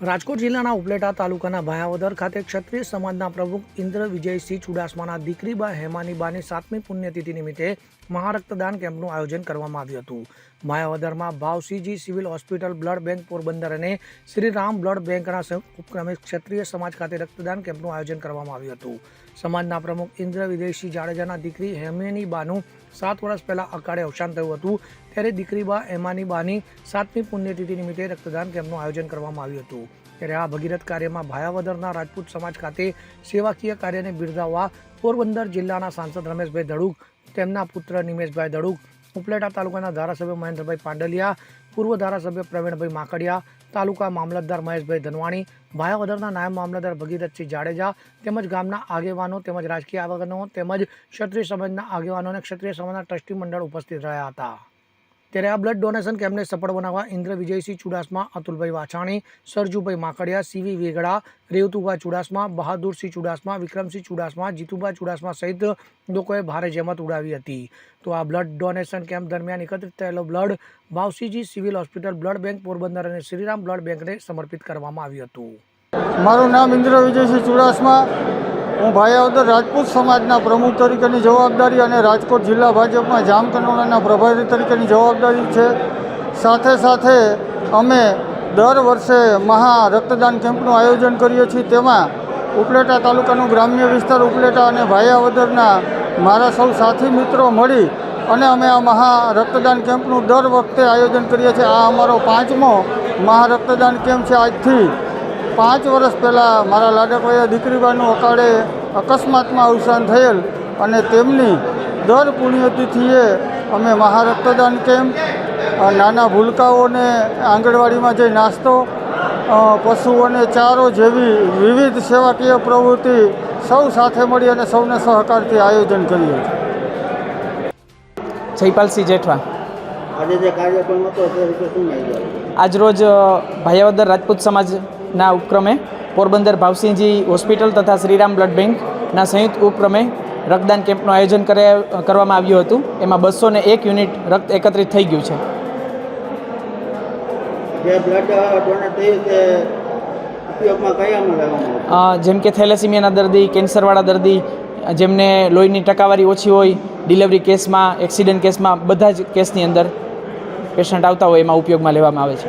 રાજકોટ જિલ્લાના ઉપલેટા તાલુકાના ભાયાવદર ખાતે ક્ષત્રિય સમાજના પ્રમુખ ઇન્દ્ર વિજયસિંહ ચુડાસમાના દીકરીબા હેમાનીબાની સાતમી પુણ્યતિથિ નિમિત્તે મહારક્તદાન કેમ્પનું આયોજન કરવામાં આવ્યું હતું. ભાયાવદરમાં Bhavsinhji civil hospital blood bank Porbandar અને શ્રી રામ બ્લડ બેંકના ઉપક્રમે ક્ષત્રિય સમાજ ખાતે રક્તદાન કેમ્પનું આયોજન કરવામાં આવ્યું હતું. સમાજના પ્રમુખ ઇન્દ્ર વિજયસિંહ જાડેજાના દીકરી હેમેનીબાનું સાત વર્ષ પહેલા અકાળે અવસાન થયું હતું. ત્યારે દીકરીબા એમાનીબાની સાતમી પુણ્યતિથિ નિમિત્તે રક્તદાન કેમ્પનું આયોજન કરવામાં આવ્યું હતું. ત્યારે આ ભગીરથ કાર્યમાં ભાયાવદરના રાજપૂત સમાજ ખાતે સેવાકીય કાર્યને બિરદાવવા પોરબંદર જિલ્લાના સાંસદ રમેશભાઈ ધડુક, તેમના પુત્ર નિમેશભાઈ ધડુક ઉપલેટા તાલુકાના ધારાસભ્ય મહેન્દ્રભાઈ પાંડલિયા, પૂર્વ ધારાસભ્ય પ્રવીણભાઈ માકડિયા, તાલુકા મામલતદાર મહેશભાઈ ધનવાણી, ભાયાવદરના નાયબ મામલતદાર ભગીરથસિંહ જાડેજા તેમજ ગામના આગેવાનો તેમજ રાજકીય આગેવાનો તેમજ ક્ષત્રિય સમાજના આગેવાનો અને ક્ષત્રિય સમાજના ટ્રસ્ટી મંડળ ઉપસ્થિત રહ્યા હતા. ત્યારે આ બ્લડ ડોનેશન કેમ્પને સફળ બનાવવા ઇન્દ્ર વિજયસિંહ ચુડાસમા, અતુલભાઈ વાછાણી, સરજુભાઈ માકડિયા, સીવી વેગડા રેવતુભાઈ ચુડાસમા, બહાદુરસિંહ ચુડાસમા, વિક્રમસિંહ ચુડાસમા જીતુભાઈ ચુડાસમા સહિત લોકોએ ભારે જહેમત ઉડાવી હતી. તો આ બ્લડ ડોનેશન કેમ્પ દરમિયાન એકત્રિત થયેલો blood બાવસીજી civil hospital blood bank Porbandar અને શ્રીરામ બ્લડ બેંકને સમર્પિત કરવામાં આવ્યું હતું. મારું નામ ઇન્દ્ર વિજયસિંહ ચુડાસમા. હું ભાયાવદર રાજપૂત સમાજના પ્રમુખ તરીકેની જવાબદારી અને રાજકોટ જિલ્લા ભાજપમાં જામકંડોળાના પ્રભારી તરીકેની જવાબદારી છે. સાથે સાથે અમે દર વર્ષે મહા રક્તદાન કેમ્પનું આયોજન કરીએ છીએ. તેમાં ઉપલેટા તાલુકાનું ગ્રામ્ય વિસ્તાર ઉપલેટા અને ભાયાવદરના મારા સૌ સાથી મિત્રો મળી અને અમે આ મહા રક્તદાન કેમ્પનું દર વખતે આયોજન કરીએ છીએ. આ અમારો પાંચમો મહા રક્તદાન કેમ્પ છે આજથી પાંચ વર્ષ પહેલાં મારા લાડકવાયા દીકરીબાનું અકાળે અકસ્માતમાં અવસાન થયેલ અને તેમની દર પુણ્યતિથિએ અમે મહારક્તદાન કેમ્પ નાના ભૂલકાઓને આંગણવાડીમાં જઈ નાસ્તો પશુઓને ચારો જેવી વિવિધ સેવાકીય પ્રવૃત્તિ સૌ સાથે મળી અને સૌને સહકારથી આયોજન કરીએ છીએ જયપાલસિંહ જેઠવા આજે જે કાર્યક્રમ હતો તે શું માહિતી આપો? આજરોજ અ, ભાયાવદર રાજપૂત સમાજના ઉપક્રમે પોરબંદર ભાવસિંહજી હોસ્પિટલ તથા શ્રીરામ બ્લડ બેંકના સંયુક્ત ઉપક્રમે રક્તદાન કેમ્પનું આયોજન કરે કરવામાં આવ્યું હતું. એમાં બસો ને એક યુનિટ રક્ત એકત્રિત થઈ ગયું છે. જેમ કે થેલેસીમિયાના દર્દી કેન્સરવાળા દર્દી જેમને લોહીની ટકાવારી ઓછી હોય ડિલિવરી કેસમાં એક્સિડન્ટ કેસમાં બધા જ કેસની અંદર પેશન્ટ આવતા હોય એમાં ઉપયોગમાં લેવામાં આવે છે.